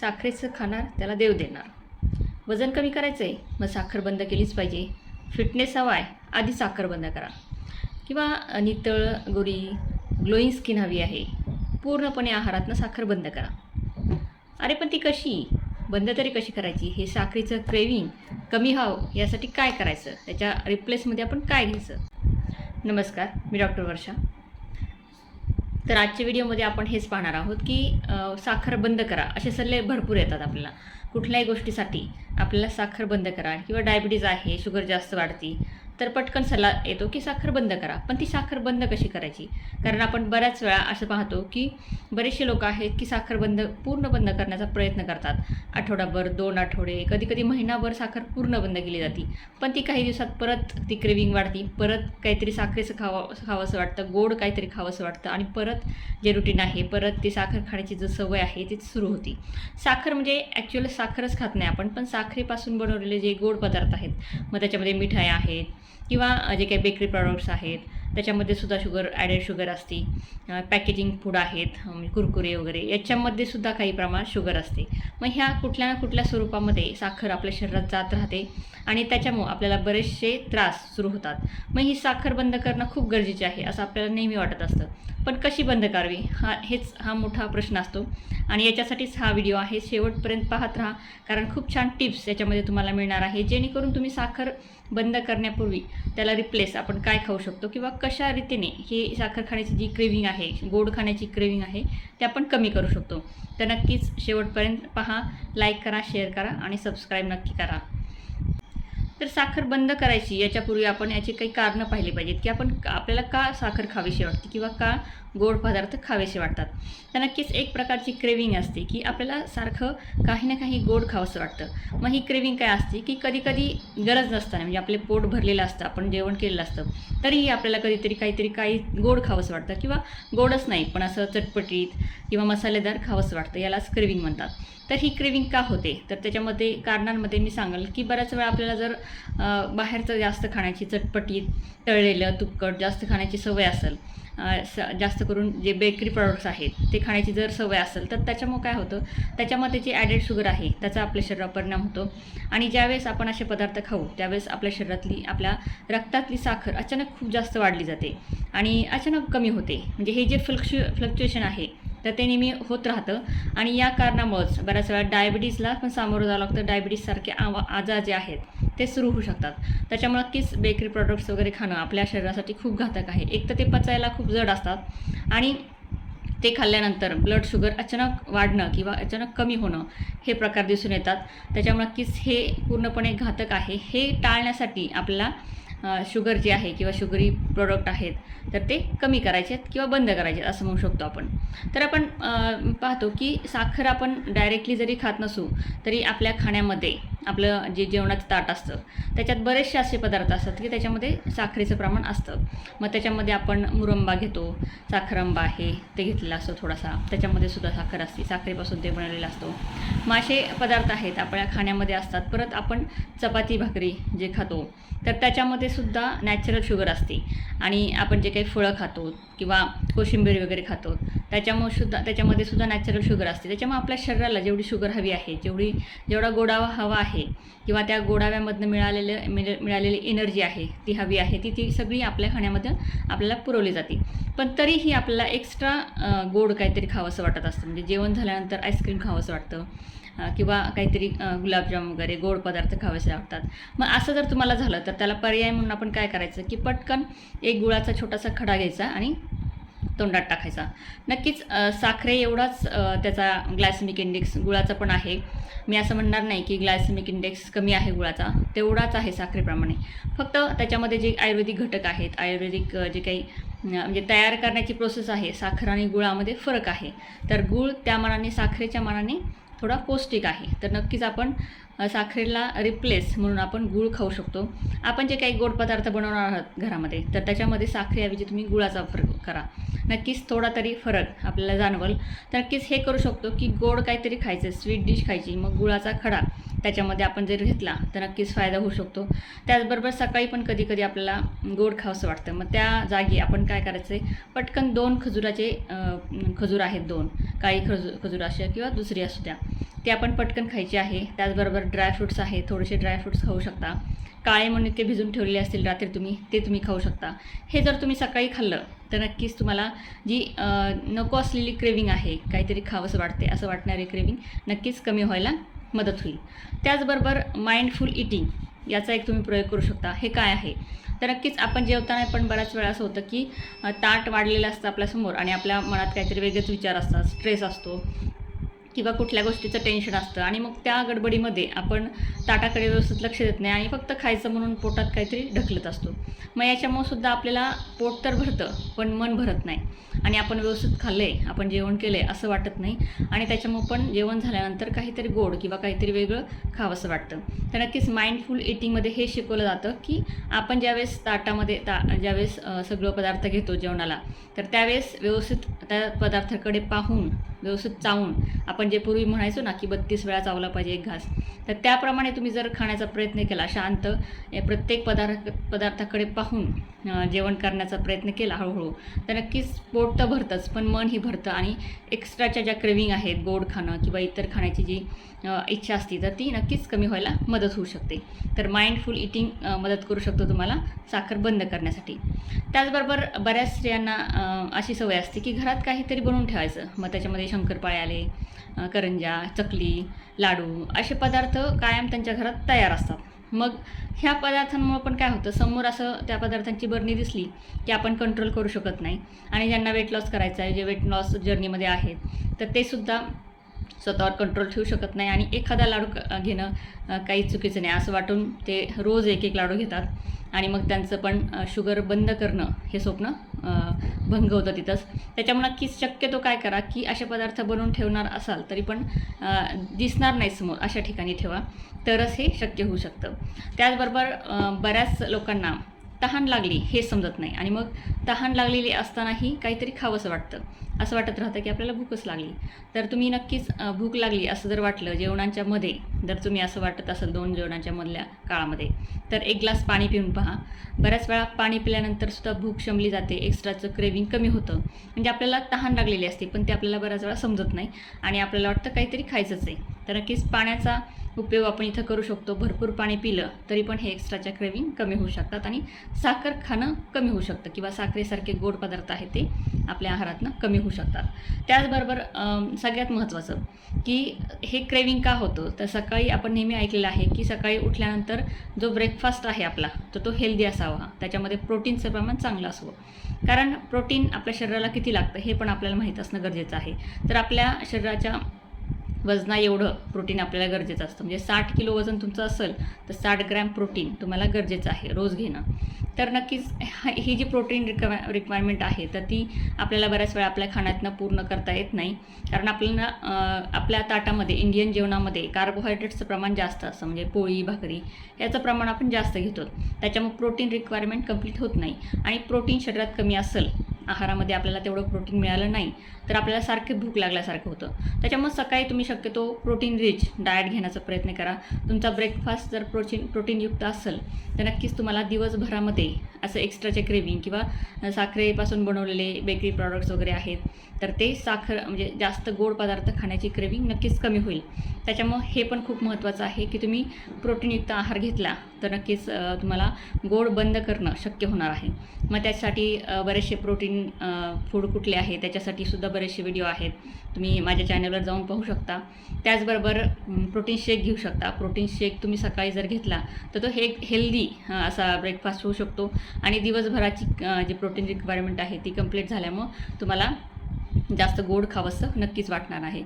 साखरेचं खाणार त्याला देव देणार. वजन कमी करायचं आहे मग साखर बंद केलीच पाहिजे. फिटनेस हवा आहे आधी साखर बंद करा. किंवा नितळ गोरी ग्लोईंग स्किन हवी आहे. पूर्णपणे आहारातनं साखर बंद करा. अरे पण ती कशी? बंद तरी कशी करायची? हे साखरेचं क्रेविंग कमी व्हावं यासाठी काय करायचं? त्याच्या रिप्लेसमध्ये आपण काय घ्यायचं? नमस्कार मी डॉक्टर वर्षा. तर आजच्या व्हिडिओमध्ये आपण हेच पाहणार आहोत की साखर बंद करा. असे सल्ले भरपूर येतात आपल्याला. कुठल्याही गोष्टीसाठी आपल्याला साखर बंद करा. किंवा डायबिटीज आहे शुगर जास्त वाढती. तर पटकन सल्ला येतो की साखर बंद करा. पण ती साखर बंद कशी करायची? कारण आपण बऱ्याच वेळा असं पाहतो की बरेचसे लोक आहेत की साखर बंद पूर्ण बंद करण्याचा प्रयत्न करतात. आठवडाभर दोन आठवडे कधी कधी महिनाभर साखर पूर्ण बंद केली जाते. पण ती काही दिवसात परत ती क्रेविंग वाढती. परत काहीतरी साखरेचं खावं खावंसं वाटतं गोड काहीतरी खावंसं वाटतं आणि परत जे रुटीन आहे परत ती साखर खाण्याची जी सवय आहे ती सुरू होती. साखर म्हणजे ॲक्च्युअली साखरच खात नाही आपण पण साखरेपासून बनवलेले जे गोड पदार्थ आहेत मग त्याच्यामध्ये मिठाई आहेत किंवा जे काही बेकरी प्रॉडक्ट्स आहेत त्याच्यामध्ये सुद्धा शुगर ॲडेड शुगर असते. पॅकेजिंग फूड आहेत कुरकुरे वगैरे याच्यामध्ये सुद्धा काही प्रमाणात शुगर असते. मग ह्या कुठल्या ना कुठल्या स्वरूपामध्ये साखर आपल्या शरीरात जात राहते आणि त्याच्यामुळं आपल्याला बरेचसे त्रास सुरू होतात. मग ही साखर बंद करणं खूप गरजेचे आहे असं आपल्याला नेहमी वाटत असतं. पण कशी बंद करावी? हा हेच हा मोठा प्रश्न असतो. आणि याच्यासाठीच हा व्हिडिओ आहे. शेवटपर्यंत पाहत राहा. कारण खूप छान टिप्स याच्यामध्ये तुम्हाला मिळणार आहे. जेणेकरून तुम्ही साखर बंद करण्यापूर्वी त्याला रिप्लेस आपण काय खाऊ शकतो किंवा कशा रीतीने ही साखर खाण्याची जी क्रेविंग आहे गोड खाण्याची क्रेविंग आहे ते आपण कमी करू शकतो. तर नक्कीच शेवटपर्यंत पहा. लाईक करा शेअर करा आणि सबस्क्राईब नक्की करा. तर साखर बंद करायची. याच्यापूर्वी आपण याची काही कारणं पाहिली पाहिजेत की आपण आपल्याला का साखर खावीशी वाटते किंवा का गोड पदार्थ खावेसे वाटतात. तर नक्कीच एक प्रकारची क्रेविंग असते की आपल्याला सारखं काही ना काही गोड खावंसं वाटतं. मग ही क्रेविंग काय असते की कधीकधी गरज नसताना म्हणजे आपले पोट भरलेलं असतं आपण जेवण केलेलं असतं तरीही आपल्याला कधीतरी काहीतरी काही गोड खावंसं वाटतं किंवा गोडच नाही पण असं चटपटीत किंवा मसालेदार खावंसं वाटतं यालाच क्रेविंग म्हणतात. तर ही क्रेविंग का होते? तर त्याच्यामध्ये कारणांमध्ये मी सांगाल की बऱ्याच वेळा आपल्याला जर बाहेरचं जास्त खाण्याची चटपटीत तळलेलं तुपकट जास्त खाण्याची सवय असेल स- जास्त करून जे बेकरी प्रॉडक्ट्स आहेत ते खाण्याची जर सवय असेल तर त्याच्यामुळे काय होतं? त्याच्यामध्ये त्याची ॲडेड शुगर आहे त्याचा आपल्या शरीरावर परिणाम होतो. आणि ज्यावेळेस आपण असे पदार्थ खाऊ त्यावेळेस आपल्या शरीरातली आपल्या रक्तातली साखर अचानक खूप जास्त वाढली जाते आणि अचानक कमी होते. म्हणजे हे जे फ्लक्च्यु फ्लक्च्युएशन आहे तर ते नेहमी होत राहतं. आणि या कारणामुळंच बऱ्याच वेळा डायबिटीजला पण सामोरं जावं लागतं. डायबिटीजसारखे आवा आजार जे आहेत ते सुरू होऊ शकतात. त्याच्यामुळं नक्कीच बेकरी प्रॉडक्ट्स वगैरे खाणं आपल्या शरीरासाठी खूप घातक आहे. एक तर ते पचायला खूप जड असतात आणि ते खाल्ल्यानंतर ब्लड शुगर अचानक वाढणं किंवा अचानक कमी होणं हे प्रकार दिसून येतात. त्याच्यामुळे नक्कीच हे पूर्णपणे घातक आहे. हे टाळण्यासाठी आपल्याला शुगर जे आहे किंवा शुगरी प्रोडक्ट आहेत तर ते कमी करायचे आहेत किंवा बंद करायचे आहेत असं म्हणू शकतो आपण. तर आपण पाहतो की साखर आपण डायरेक्टली जरी खात नसू तरी आपल्या खाण्यामध्ये आपलं जे जेवणाचं ताट असतं त्याच्यात बरेचसे असे पदार्थ असतात की त्याच्यामध्ये साखरेचं प्रमाण असतं. मग त्याच्यामध्ये आपण मुरंबा घेतो साखरंबा आहे ते घेतलेला असतो थोडासा. त्याच्यामध्ये सुद्धा साखर असते साखरेपासून ते बनवलेला असतो. मग असे पदार्थ आहेत आपल्या खाण्यामध्ये असतात. परत आपण चपाती भाकरी जे खातो तर त्याच्यामध्ये सुद्धा नॅचरल शुगर असते. आणि आपण जे काही फळं खातो किंवा कोशिंबीर वगैरे खातो त्याच्यामुळे सुद्धा त्याच्यामध्ये सुद्धा नॅचरल शुगर असते. त्याच्यामुळे आपल्या शरीराला जेवढी शुगर हवी आहे जेवढी जेवढा गोडावा हवा आहे किंवा त्या गोडाव्यामधनं मिळालेलं मिळ मिळालेली एनर्जी आहे ती हवी आहे ती ती सगळी आपल्या खाण्यामध्ये आपल्याला पुरवली जाते. पण तरीही आपल्याला एक्स्ट्रा गोड काहीतरी खावंसं वाटत असतं. म्हणजे जेवण झाल्यानंतर आईस्क्रीम खावंसं वाटतं. किंवा काहीतरी गुलाबजाम वगैरे गोड पदार्थ खावेसे लागतात. मग असं जर तुम्हाला झालं तर त्याला पर्याय म्हणून आपण काय करायचं की पटकन एक गुळाचा छोटासा खडा घ्यायचा आणि तोंडात टाकायचा. नक्कीच साखरे एवढाच त्याचा ग्लायसेमिक इंडेक्स गुळाचा पण आहे. मी असं म्हणणार नाही की ग्लायसेमिक इंडेक्स कमी आहे गुळाचा तेवढाच आहे साखरेप्रमाणे. फक्त त्याच्यामध्ये जे आयुर्वेदिक घटक आहेत आयुर्वेदिक जे काही म्हणजे तयार करण्याची प्रोसेस आहे साखर आणि गुळामध्ये फरक आहे. तर गुळ त्या मानाने साखरेच्या मानाने थोडा पौष्टिक आहे. तर नक्कीच आपण साखरेला रिप्लेस म्हणून आपण गूळ खाऊ शकतो. आपण जे काही गोड पदार्थ बनवणार आहात घरामध्ये तर त्याच्यामध्ये साखरेऐवजी तुम्ही गुळाचा वापर करा. नक्कीच थोडा तरी फरक आपल्याला जाणवल. तर नक्कीच हे करू शकतो की गोड काहीतरी खायचं स्वीट डिश खायची मग गुळाचा खडा त्याच्यामध्ये आपण जर घेतला तर नक्कीच फायदा होऊ शकतो. त्याचबरोबर सकाळी पण कधी कधी आपल्याला गोड खावंसं वाटतं. मग त्या जागी आपण काय करायचं आहे पटकन दोन खजुराचे खजूर आहेत दोन. काही खजू खजूर अशा किंवा दुसरी असू द्या. ते आपण पटकन खायची आहे. त्याचबरोबर ड्रायफ्रूट्स आहे. थोडेसे ड्रायफ्रूट्स खाऊ शकता. काळे मनुके भिजून ठेवलेले असतील रात्री तुम्ही ते तुम्ही खाऊ शकता. हे जर तुम्ही सकाळी खाल्लं तर नक्कीच तुम्हाला जी नको असलेली क्रेविंग आहे काहीतरी खावंसं वाटते असं वाटणारी क्रेविंग नक्कीच कमी व्हायला मदत होईल. त्याचबरोबर माइंडफुल इटिंग याचा एक तुम्ही प्रयोग करू शकता. हे काय आहे? तर नक्कीच आपण जेवताना पण बऱ्याच वेळा असं होतं की ताट वाढलेलं असतं आपल्यासमोर आणि आपल्या मनात काहीतरी वेगळेच विचार असतात. स्ट्रेस असतो. किंवा कुठल्या गोष्टीचं टेन्शन असतं. आणि मग त्या गडबडीमध्ये आपण ताटाकडे व्यवस्थित लक्ष देत नाही आणि फक्त खायचं म्हणून पोटात काहीतरी ढकलत असतो. मग याच्यामुळं सुद्धा आपल्याला पोट तर भरतं पण मन भरत नाही. आणि आपण व्यवस्थित खाल्लं आहे आपण जेवण केलं आहे असं वाटत नाही. आणि त्याच्यामुळं पण जेवण झाल्यानंतर काहीतरी गोड किंवा काहीतरी वेगळं खावंसं वाटतं. तर नक्कीच माइंडफुल इटिंगमध्ये हे शिकवलं जातं की आपण ज्यावेळेस ताटामध्ये ता ज्यावेळेस सगळं पदार्थ घेतो जेवणाला तर त्यावेळेस व्यवस्थित त्या पदार्थाकडे पाहून व्यवस्थित चावून. आपण जे पूर्वी म्हणायचो ना की बत्तीस वेळा चावला पाहिजे एक घास. तर त्याप्रमाणे तुम्ही जर खाण्याचा प्रयत्न केला शांत प्रत्येक पदार्थ पदार्थाकडे पाहून जेवण करण्याचा प्रयत्न केला हळूहळू तर नक्कीच पोट तर भरतंच पण मनही भरतं आणि एक्स्ट्राच्या ज्या क्रेविंग आहेत गोड खाणं किंवा इतर खाण्याची जी इच्छा असते तर ती नक्कीच कमी व्हायला मदत होऊ शकते. तर माइंडफुल इटिंग मदत करू शकतो तुम्हाला साखर बंद करण्यासाठी. त्याचबरोबर बऱ्याच स्त्रियांना अशी सवय असते की घरात काहीतरी बनवून ठेवायचं. मग त्याच्यामध्ये शंकरपाळे आले करंजा चकली लाडू असे पदार्थ कायम त्यांच्या घरात तयार असतात. मग ह्या पदार्थांमुळं पण काय होतं? समोर असं त्या पदार्थांची बरणी दिसली की आपण कंट्रोल करू शकत नाही. आणि ज्यांना वेट लॉस करायचं आहे जे वेट लॉस जर्नीमध्ये आहेत तर ते सुद्धा स्वतःवर कंट्रोल ठेवू शकत नाही आणि एखादा लाडू घेणं काही चुकीचं नाही. असं वाटून ते रोज एक एक लाडू घेतात आणि मग त्यांचं पण शुगर बंद करणं हे स्वप्न भंग होतं तिथंच. त्याच्यामुळे की शक्यतो काय करा की असे पदार्थ बनवून ठेवणार असाल तरी पण दिसणार नाही समोर अशा ठिकाणी ठेवा. तरच हे शक्य होऊ शकतं. त्याचबरोबर बऱ्याच लोकांना तहान लागली हे समजत नाही. आणि मग तहान लागलेली असतानाही काहीतरी खावंसं वाटतं. असं वाटत राहतं की आपल्याला भूकच लागली. तर तुम्ही नक्कीच भूक लागली असं जर वाटलं जेवणांच्या मध्ये जर तुम्ही असं वाटत असेल दोन जेवणाच्या मधल्या काळामध्ये तर एक ग्लास पाणी पिऊन पहा. बऱ्याच वेळा पाणी पिल्यानंतर सुद्धा भूक शमली जाते एक्स्ट्राचं क्रेविंग कमी होतं. म्हणजे आपल्याला तहान लागलेली असते पण ते आपल्याला बऱ्याच वेळा समजत नाही आणि आपल्याला वाटतं काहीतरी खायचंच आहे. तर नक्कीच पाण्याचा उपयोग आपण इथं करू शकतो. भरपूर पाणी पिलं तरी पण हे एक्स्ट्राच्या क्रेविंग कमी होऊ शकतात आणि साखर खाणं कमी होऊ शकतं किंवा साखरेसारखे गोड पदार्थ आहेत ते आपल्या आहारातनं कमी होऊ शकतात. त्याचबरोबर सगळ्यात महत्त्वाचं की हे क्रेविंग का होतं? तर सकाळी आपण नेहमी ऐकलेलं आहे की सकाळी उठल्यानंतर जो ब्रेकफास्ट आहे आपला तर तो हेल्दी असावा. त्याच्यामध्ये प्रोटीनचं प्रमाण चांगलं असावं. कारण प्रोटीन आपल्या शरीराला किती लागतं हे पण आपल्याला माहीत असणं गरजेचं आहे. तर आपल्या शरीराच्या वजना एवढं प्रोटीन आपल्याला गरजेचं असतं. म्हणजे साठ किलो वजन तुमचं असेल तर साठ ग्रॅम प्रोटीन तुम्हाला गरजेचं आहे रोज घेणं. तर नक्कीच हा- ही जी प्रोटीन रिक्वा रिक्वायरमेंट आहे तर ती आपल्याला बऱ्याच वेळा आपल्या खाण्यातनं पूर्ण करता येत नाही. कारण आपल्याला आपल्या ताटामध्ये इंडियन जेवणामध्ये कार्बोहायड्रेट्सचं प्रमाण जास्त असतं. म्हणजे पोळी भाकरी याचं प्रमाण आपण जास्त घेतो. त्याच्यामुळे प्रोटीन रिक्वायरमेंट कंप्लीट होत नाही. आणि प्रोटीन शरीरात कमी असेल आहारामध्ये आपल्याला तेवढं प्रोटीन मिळालं नाही तर आपल्याला सारखे भूक लागल्यासारखं होतं. त्याच्यामुळे सकाळी तुम्ही शक्यतो प्रोटीन रिच डाएट घेण्याचा प्रयत्न करा. तुमचा ब्रेकफास्ट जर प्रोटीन प्रोटीनयुक्त असेल तर नक्कीच तुम्हाला दिवसभरामध्ये असं एक्स्ट्राचे क्रेविंग किंवा साखरेपासून बनवलेले बेकरी प्रॉडक्ट्स वगैरे आहेत तर ते साखर म्हणजे जास्त गोड पदार्थ खाण्याची क्रेविंग नक्कीच कमी होईल. त्याच्यामुळं हे पण खूप महत्त्वाचं आहे की तुम्ही प्रोटीनयुक्त आहार घेतला तर नक्कीच तुम्हाला गोड बंद करणं शक्य होणार आहे. मग त्यासाठी बरेचसे प्रोटीन फूड कुठले आहे त्याच्यासाठी सुद्धा बरेचसे व्हिडिओ आहेत. तुम्ही माझ्या चॅनलवर जाऊन पाहू शकता. त्याचबरोबर प्रोटीन शेक घेऊ शकता. प्रोटीन शेक तुम्ही सकाळी जर घेतला तर तो हे हेल्दी असा ब्रेकफास्ट होऊ शकतो. आणि दिवसभराची जी प्रोटीन रिक्वायरमेंट आहे ती कंप्लीट झाल्यामुळं तुम्हाला जास्त गोड खावंसं नक्कीच वाटणार आहे.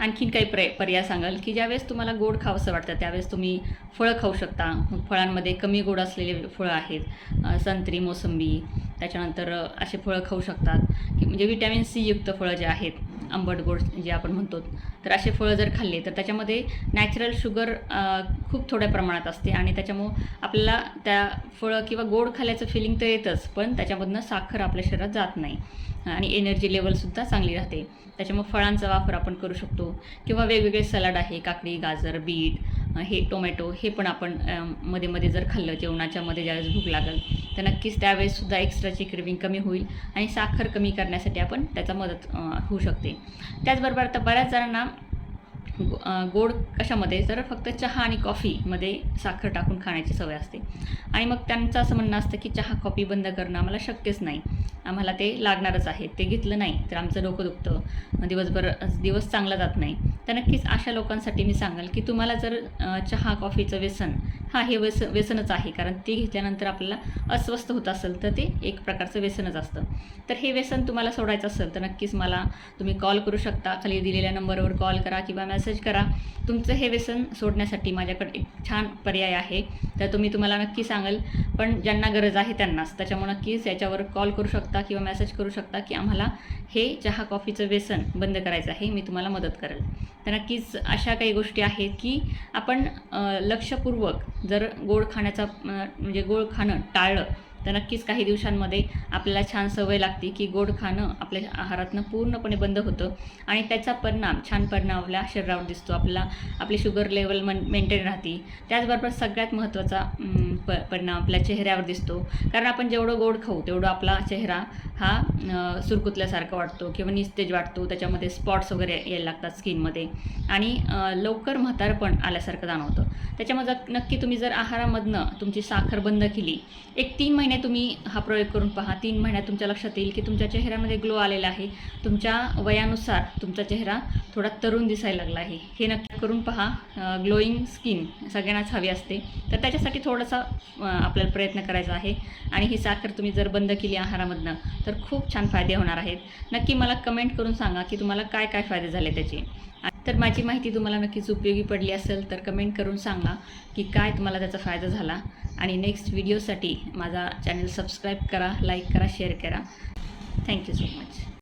आणखीन काही प्र पर्याय सांगाल की ज्यावेळेस तुम्हाला गोड खावंसं वाटतं त्यावेळेस तुम्ही फळं खाऊ शकता. फळांमध्ये कमी गोड असलेले फळं आहेत संत्री मोसंबी त्याच्यानंतर असे फळं खाऊ शकतात. की म्हणजे विटॅमिन सी युक्त फळं जे आहेत आंबट गोड जे आपण म्हणतो तर असे फळं जर खाल्ले तर त्याच्यामध्ये नॅचरल शुगर खूप थोड्या प्रमाणात असते आणि त्याच्यामुळं आपल्याला त्या फळं किंवा गोड खाल्ल्याचं फिलिंग तर येतच पण त्याच्यामधनं साखर आपल्या शरीरात जात नाही. आणि एनर्जी लेवलसुद्धा चांगली राहते. त्याच्यामुळे फळांचा वापर आपण करू शकतो. किंवा वेगवेगळे सलाड आहे काकडी गाजर बीट हे टोमॅटो हे पण आपण मध्ये मध्ये जर खाल्लं जेवणाच्या मध्ये ज्यावेळेस भूक लागेल तर नक्कीच त्यावेळेससुद्धा एक्स्ट्राची क्रेविंग कमी होईल आणि साखर कमी करण्यासाठी आपण त्याचा मदत होऊ शकते. त्याचबरोबर आता बऱ्याच जणांना गो- गोड कशामध्ये तर फक्त चहा आणि कॉफीमध्ये साखर टाकून खाण्याची सवय असते. आणि मग त्यांचं असं म्हणणं असतं की चहा कॉफी बंद करणं आम्हाला शक्यच नाही. आम्हाला ते लागणारच आहे. ते घेतलं नाही तर आमचं डोकं दुखतं. मग दिवसभर दिवस चांगला जात नाही. तर नक्कीच अशा लोकांसाठी मी सांगाल की तुम्हाला जर चहा कॉफीचं व्यसन हा हे व्यस व्यसनच आहे. कारण ते घेतल्यानंतर आपल्याला अस्वस्थ होत असेल तर ते एक प्रकारचं व्यसनच असतं. तर हे व्यसन तुम्हाला सोडायचं असेल तर नक्कीच मला तुम्ही कॉल करू शकता. खाली दिलेल्या नंबरवर कॉल करा किंवा मेसेज करा. तुमचं हे व्यसन सोडण्यासाठी माझ्याकडे एक छान पर्याय आहे. तर तुम्ही तुम्हाला नक्की सांगाल पण ज्यांना गरज आहे त्यांनाच. त्याच्यामुळे नक्कीच याच्यावर कॉल करू शकता किंवा मेसेज करू शकता की आम्हाला हे चहा कॉफीचं व्यसन बंद करायचं आहे मी तुम्हाला मदत करेल. तर नक्कीच अशा काही गोष्टी आहेत की आपण लक्षपूर्वक जर गोड खाण्याचा म्हणजे गोड खाणं टाळलं तर नक्कीच काही दिवसांमध्ये आपल्याला छान सवय लागते की गोड खाणं आपल्या आहारातनं पूर्णपणे बंद होतं. आणि त्याचा परिणाम छान परिणाम आपल्या शरीरावर दिसतो. आपल्याला आपली शुगर लेवल मन मेंटेन राहते. त्याचबरोबर सगळ्यात महत्त्वाचा प परिणाम आपल्या चेहऱ्यावर दिसतो. कारण आपण जेवढं गोड खाऊ तेवढं आपला चेहरा हा सुरकुतल्यासारखा वाटतो किंवा निस्तेज वाटतो. त्याच्यामध्ये स्पॉट्स वगैरे यायला लागतात स्किनमध्ये. आणि लवकर म्हातारपण आल्यासारखं जाणवतं. त्याच्यामध्ये नक्की तुम्ही जर आहारामधनं तुमची साखर बंद केली एक तीन महिने तुम्ही हा प्रयोग करून पहा. तीन महिन्यात तुमच्या लक्षात येईल की तुमच्या चेहऱ्यामध्ये ग्लो आलेला आहे. तुमच्या वयानुसार तुमचा चेहरा थोडा तरुण दिसायला लागला आहे. हे नक्की करून पहा. ग्लोईंग स्किन सगळ्यांनाच हवी असते. तर त्याच्यासाठी थोडासा आपल्याला प्रयत्न करायचा आहे. आणि ही साखर तुम्ही जर बंद केली आहारामधनं तर खूप छान फायदे होणार आहेत. नक्की मला कमेंट करून सांगा की तुम्हाला काय काय फायदे झाले त्याचे. तर माझी माहिती तुम्हाला नक्कीच उपयोगी पडली असेल तर कमेंट करून सांगा की काय तुम्हाला त्याचा फायदा झाला. आणि नेक्स्ट व्हिडिओसाठी माझा चॅनल सबस्क्राईब करा लाईक करा शेअर करा. Thank you so much